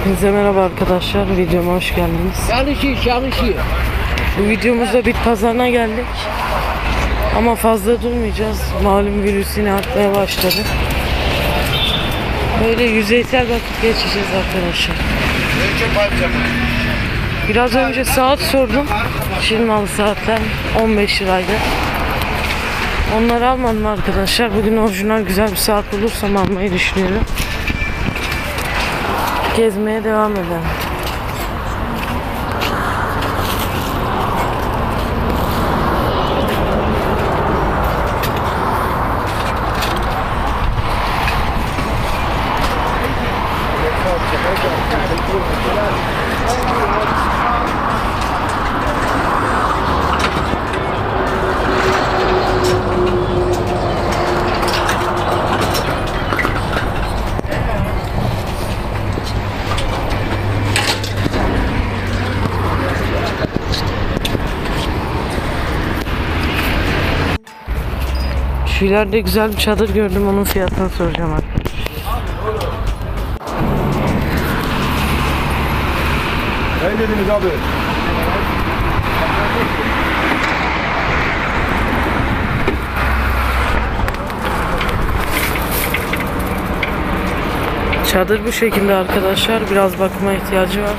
Hepinize merhaba arkadaşlar. Videoma hoş geldiniz. Çalışıyor, çalışıyor. Bu videomuzda bit pazarına geldik. Ama fazla durmayacağız. Malum virüs yine artmaya başladı. Böyle yüzeysel vakit geçeceğiz arkadaşlar. Biraz önce saat sordum. Şilmalı saatler 15 liraydı. Onları almadım arkadaşlar. Bugün orijinal güzel bir saat bulursam almayı düşünüyorum. Gezmeye devam edelim. Şu ileride güzel bir çadır gördüm. Onun fiyatını soracağım arkadaşlar. Ne dediniz abi? Çadır bu şekilde arkadaşlar. Biraz bakıma ihtiyacı var.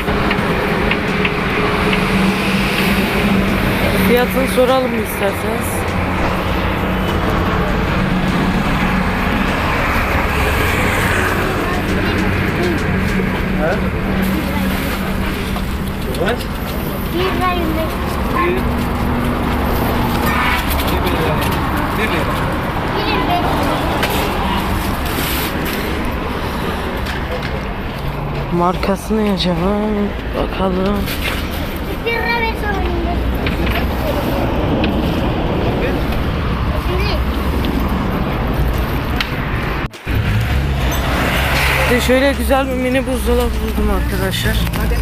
Fiyatını soralım isterseniz? Beş. Markası ne acaba? Bakalım. De şöyle güzel bir mini buzdolabı buldum arkadaşlar. Fanlı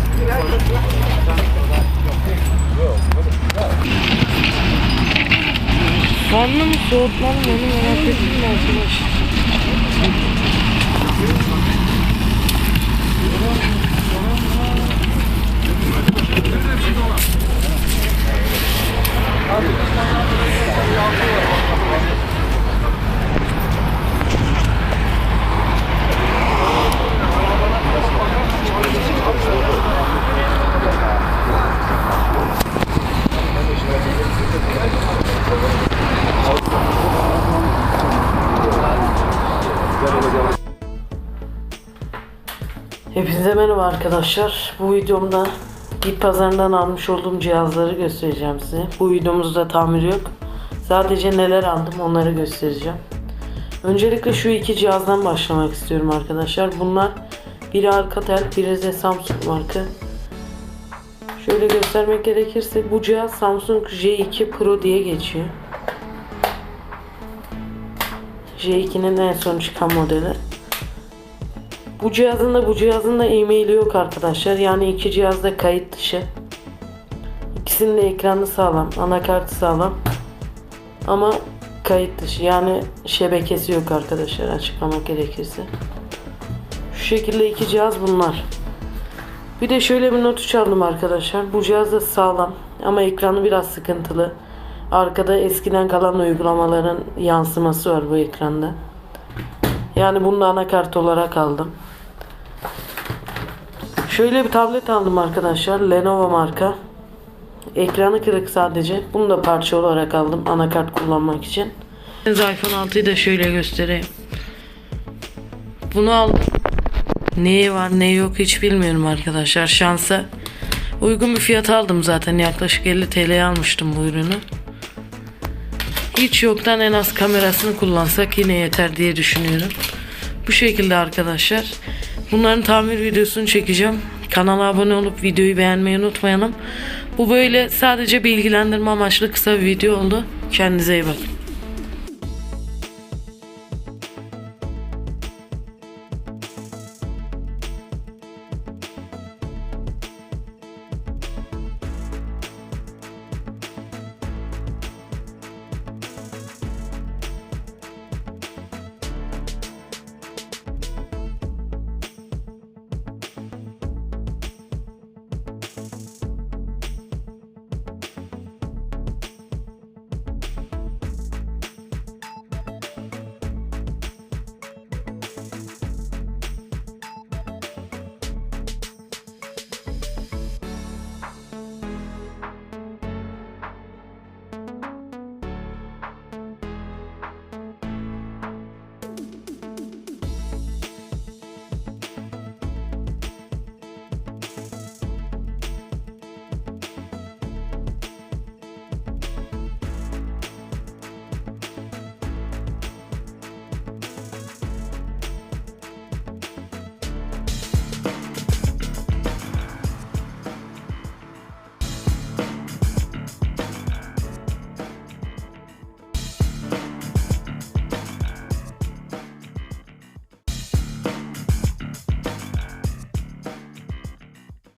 mı soğutmalı onu merak ettim arkadaşlar. Hepinize merhaba arkadaşlar. Bu videomda Bit pazarından almış olduğum cihazları göstereceğim size. Bu videomuzda tamir yok. Sadece neler aldım onları göstereceğim. Öncelikle şu iki cihazdan başlamak istiyorum arkadaşlar. Bunlar biri Alcatel, biri de Samsung marka. Şöyle göstermek gerekirse bu cihaz Samsung J2 Pro diye geçiyor. J2'nin en son çıkan modeli. Bu cihazın da bu cihazın da e-maili yok arkadaşlar. Yani iki cihaz da kayıt dışı. İkisinin de ekranı sağlam, anakartı sağlam. Ama kayıt dışı. Yani şebekesi yok arkadaşlar açıklamak gerekirse. Şu şekilde iki cihaz bunlar. Bir de şöyle bir notu çaldım arkadaşlar. Bu cihaz da sağlam ama ekranı biraz sıkıntılı. Arkada eskiden kalan uygulamaların yansıması var bu ekranda. Yani bunu anakart olarak aldım. Şöyle bir tablet aldım arkadaşlar. Lenovo marka. Ekranı kırık sadece. Bunu da parça olarak aldım anakart kullanmak için. iPhone 6'yı da şöyle göstereyim. Bunu aldım. Neyi var neyi yok hiç bilmiyorum arkadaşlar. Şansa uygun bir fiyat aldım zaten. Yaklaşık 50 TL'ye almıştım bu ürünü. Hiç yoktan en az kamerasını kullansak yine yeter diye düşünüyorum. Bu şekilde arkadaşlar. Bunların tamir videosunu çekeceğim. Kanala abone olup videoyu beğenmeyi unutmayalım. Bu böyle sadece bilgilendirme amaçlı kısa bir video oldu. Kendinize iyi bakın.